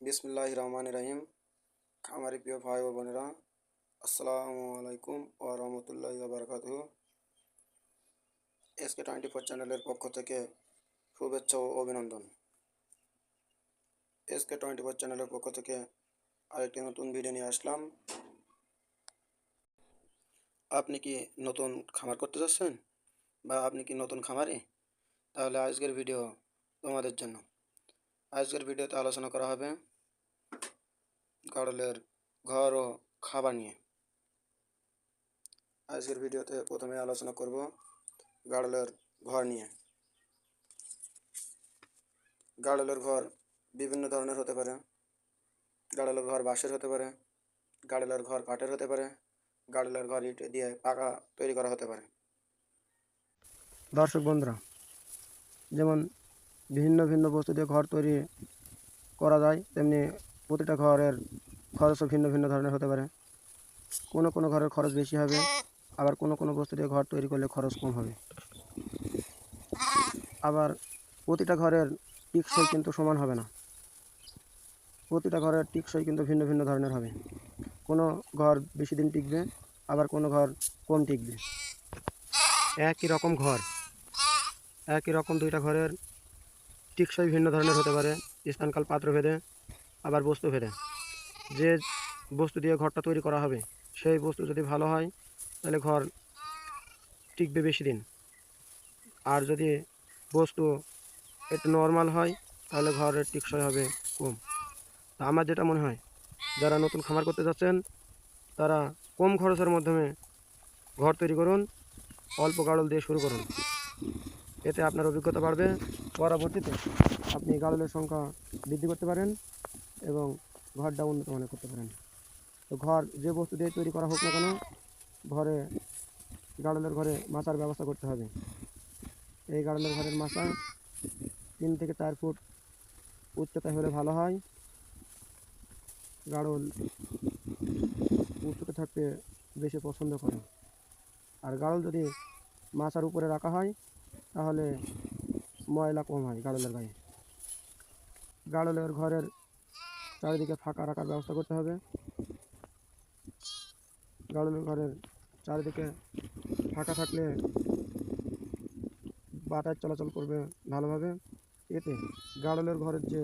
বিসমুল্লাহ রহমান রাহিম খামারি প্রিয় ভাই ও বোনেরা, আসসালামু আলাইকুম ও রহমতুল্লাহ বারকাত এসকে টোয়েন্টি ফোর চ্যানেলের পক্ষ থেকে শুভেচ্ছা ও অভিনন্দন। এসকে টোয়েন্টি ফোর চ্যানেলের পক্ষ থেকে আরেকটি নতুন ভিডিও নিয়ে আসলাম। আপনি কি নতুন খামার করতে চাচ্ছেন বা আপনি কি নতুন খামারে? তাহলে আজকের ভিডিও তোমাদের জন্য। আজকের ভিডিওতে আলোচনা করা হবে গাড়লের ঘর ও খাবার নিয়ে। আজকের ভিডিওতে প্রথমে আলোচনা করব গাড়লের ঘর নিয়ে। গাড়লের ঘর বিভিন্ন ধরনের হতে পারে। গাড়লের ঘর বাঁশের হতে পারে গাড়লের ঘর কাঠের হতে পারে গাড়লের ঘর ইট দিয়ে পাকা তৈরি করা হতে পারে। দর্শক বন্ধুরা, যেমন ভিন্ন ভিন্ন বস্তু দিয়ে ঘর তৈরি করা যায়, তেমনি প্রতিটা ঘরের খরচও ভিন্ন ভিন্ন ধরনের হতে পারে। কোনো কোনো ঘরের খরচ বেশি হবে, আবার কোনো কোনো বস্তু দিয়ে ঘর তৈরি করলে খরচ কম হবে। আবার প্রতিটা ঘরের টিকসই কিন্তু সমান হবে না। প্রতিটা ঘরের টিকসই কিন্তু ভিন্ন ভিন্ন ধরনের হবে। কোনো ঘর বেশি দিন টিকবে, আবার কোনো ঘর কম টিকবে। একই রকম ঘর, একই রকম দুইটা ঘরের টিকসই ভিন্ন ধরনের হতে পারে। স্থানকাল পাত্র ভেদে, আবার বস্তু ভেদে। যে বস্তু দিয়ে ঘরটা তৈরি করা হবে, সেই বস্তু যদি ভালো হয়, তাহলে ঘর টিকবে বেশি দিন। আর যদি বস্তু একটু নর্মাল হয়, তাহলে ঘরের টিকসই হবে কম। তা আমার যেটা মনে হয়, যারা নতুন খামার করতে যাচ্ছেন, তারা কম খরচের মাধ্যমে ঘর তৈরি করুন, অল্প গাড়ল দিয়ে শুরু করুন। এতে আপনার অভিজ্ঞতা বাড়বে। পরবর্তীতে আপনি গাড়লের সংখ্যা বৃদ্ধি করতে পারেন এবং ঘরটা উন্নত মানের করতে পারেন। তো ঘর যে বস্তু দিয়ে তৈরি করা হোক না কেন, ঘরে গাড়লের ঘরে মাচার ব্যবস্থা করতে হবে। এই গাড়লের ঘরের মাচা তিন থেকে চার ফুট উচ্চতা হলে ভালো হয়। গাড়ল উচ্চতা থাকতে বেশি পছন্দ করে। আর গাড়ল যদি মাচার উপরে রাখা হয় তাহলে ময়লা কম হয় গাড়লের গায়ে গাড়লের ঘরের চারিদিকে ফাঁকা রাখার ব্যবস্থা করতে হবে। গাড়লের ঘরের চারিদিকে ফাঁকা থাকলে বাতাস চলাচল করবে ভালোভাবে। এতে গাড়লের ঘরের যে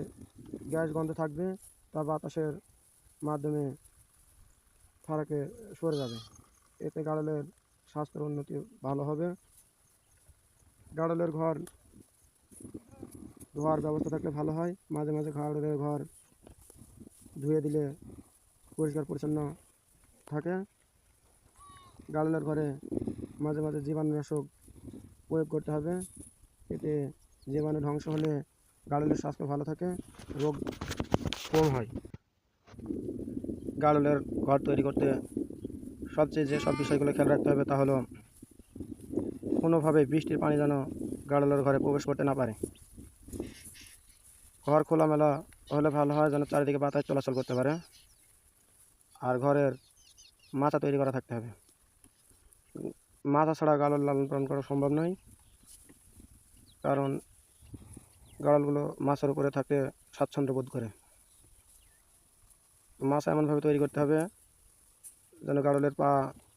গ্যাস গন্ধ থাকবে, তা বাতাসের মাধ্যমে ফারাকে সরে যাবে। এতে গাড়লের স্বাস্থ্যের উন্নতি ভালো হবে। গাড়লের ঘর, ধোয়ার ব্যবস্থা থাকলে ভালো হয়। মাঝে মাঝে গাড়লের ঘর ধুয়ে দিলে পরিষ্কার পরিচ্ছন্ন থাকে। গাড়লের ঘরে মাঝে মাঝে জীবাণুনাশক প্রয়োগ করতে হবে। এতে জীবাণু ধ্বংস হলে গাড়লের স্বাস্থ্য ভালো থাকে, রোগ কম হয়। গাড়লের ঘর তৈরি করতে সবচেয়ে যে সব বিষয়গুলো খেয়াল রাখতে হবে তা হলো কোনোভাবে বৃষ্টির পানি যেন গাড়লের ঘরে প্রবেশ করতে না পারে। ঘর খোলামেলা হলে ভালো হয় যেন চারিদিকে বাতাস চলাচল করতে পারে। আর ঘরের মাথা তৈরি করা থাকতে হবে। মাথা ছাড়া গাড়ল লালন পালন করা সম্ভব নয়। কারণ গাড়লগুলো মাছের উপরে থাকতে স্বাচ্ছন্দ্য বোধ করে। মাছ এমনভাবে তৈরি করতে হবে যেন গাড়লের পা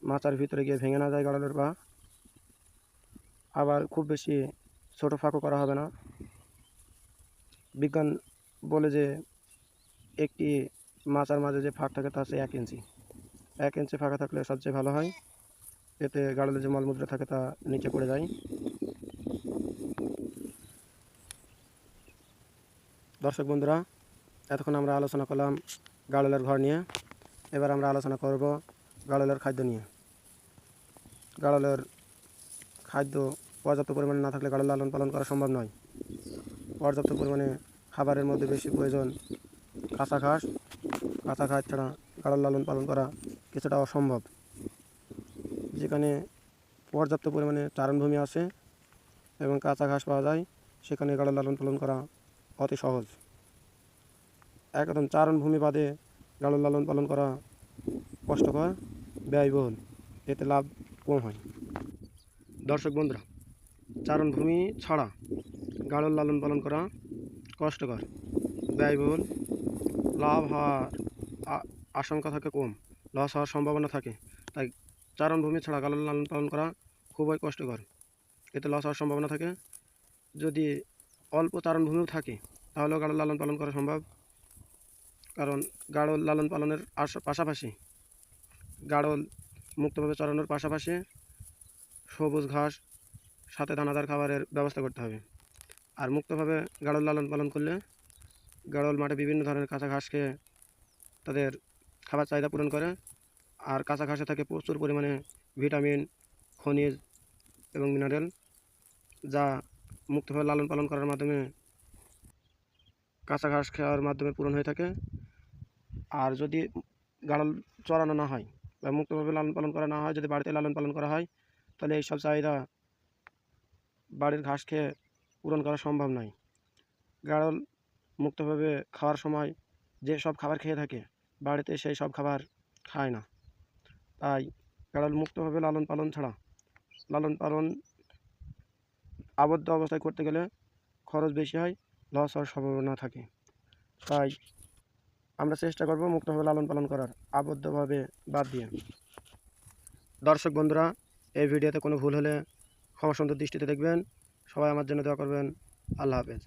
মাচার ভিতরে গিয়ে ভেঙে না যায় গাড়লের পা। আবার খুব বেশি ছোটো ফাঁকও করা হবে না। বিজ্ঞান বলে যে একটি মাচার মাঝে যে ফাঁক থাকে তা হচ্ছে এক ইঞ্চি। এক ইঞ্চি ফাঁকা থাকলে সবচেয়ে ভালো হয়। এতে গাড়লে যে মলমূত্র থাকে তা নিচে পড়ে যায়। দর্শক বন্ধুরা, এতক্ষণ আমরা আলোচনা করলাম গাড়লের ঘর নিয়ে। এবার আমরা আলোচনা করব গাড়লের খাদ্য নিয়ে। গাড়লের খাদ্য পর্যাপ্ত পরিমাণে না থাকলে গাড়ল লালন পালন করা সম্ভব নয়। পর্যাপ্ত পরিমাণে খাবারের মধ্যে বেশি প্রয়োজন কাঁচা ঘাস। কাঁচা ঘাস ছাড়া গাড়ল লালন পালন করা কিছুটা অসম্ভব। যেখানে পর্যাপ্ত পরিমাণে চারণভূমি আছে এবং কাঁচা ঘাস পাওয়া যায়, সেখানে গাড়ল লালন পালন করা অতি সহজ। একদম চারণভূমি বাদে গাড়ল লালন পালন করা কষ্টকর, ব্যয়বহুল। এতে লাভ কম হয়। দর্শক বন্ধুরা, চারণভূমি ছাড়া গাড়ল লালন পালন করা কষ্টকর। ব্যয়বহুল লাভ হওয়ার আশঙ্কা থাকে কম, লস হওয়ার সম্ভাবনা থাকে। তাই চারণভূমি ছাড়া গাড়ল লালন পালন করা খুবই কষ্টকর। এতে লস হওয়ার সম্ভাবনা থাকে। যদি অল্প চারণভূমিও থাকে, তাহলেও গাড়ল লালন পালন করা সম্ভব। কারণ গাড়ল লালন পালনের পাশাপাশি গাড়ল মুক্তভাবে চড়ানোর পাশাপাশি সবুজ ঘাস, সাথে দানাদার খাবারের ব্যবস্থা করতে হবে। আর মুক্তভাবে গাড়ল লালন পালন করলে গাড়ল মাঠে বিভিন্ন ধরনের কাঁচা ঘাস খেয়ে তাদের খাবার চাহিদা পূরণ করে। আর কাঁচা ঘাসে থাকে প্রচুর পরিমাণে ভিটামিন, খনিজ এবং মিনারেল, যা মুক্তভাবে লালন পালন করার মাধ্যমে কাঁচা ঘাস খাওয়ার মাধ্যমে পূরণ হয়ে থাকে। আর যদি গাড়ল চড়ানো না হয় বা মুক্তভাবে লালন পালন করা না হয়, যদি বাড়িতে লালন পালন করা হয় তাহলে এইসব চাহিদা বাড়ির ঘাস খেয়ে পূরণ করা সম্ভব নয়। গাড়ল মুক্তভাবে খাওয়ার সময় যে সব খাবার খেয়ে থাকে, বাড়িতে সেই সব খাবার খায় না। তাই গাড়ল মুক্তভাবে লালন পালন ছাড়া, লালন পালন আবদ্ধ অবস্থায় করতে গেলে খরচ বেশি হয় লস হওয়ার সম্ভাবনা থাকে। তাই আমরা চেষ্টা করব মুক্তভাবে লালন পালন করার, আবদ্ধভাবে বাদ দিয়ে। দর্শক বন্ধুরা এই ভিডিওতে কোনো ভুল হলে ক্ষমা সুন্দর দৃষ্টিতে দেখবেন। সবাই আমার জন্য দোয়া করবেন। আল্লাহ হাফেজ।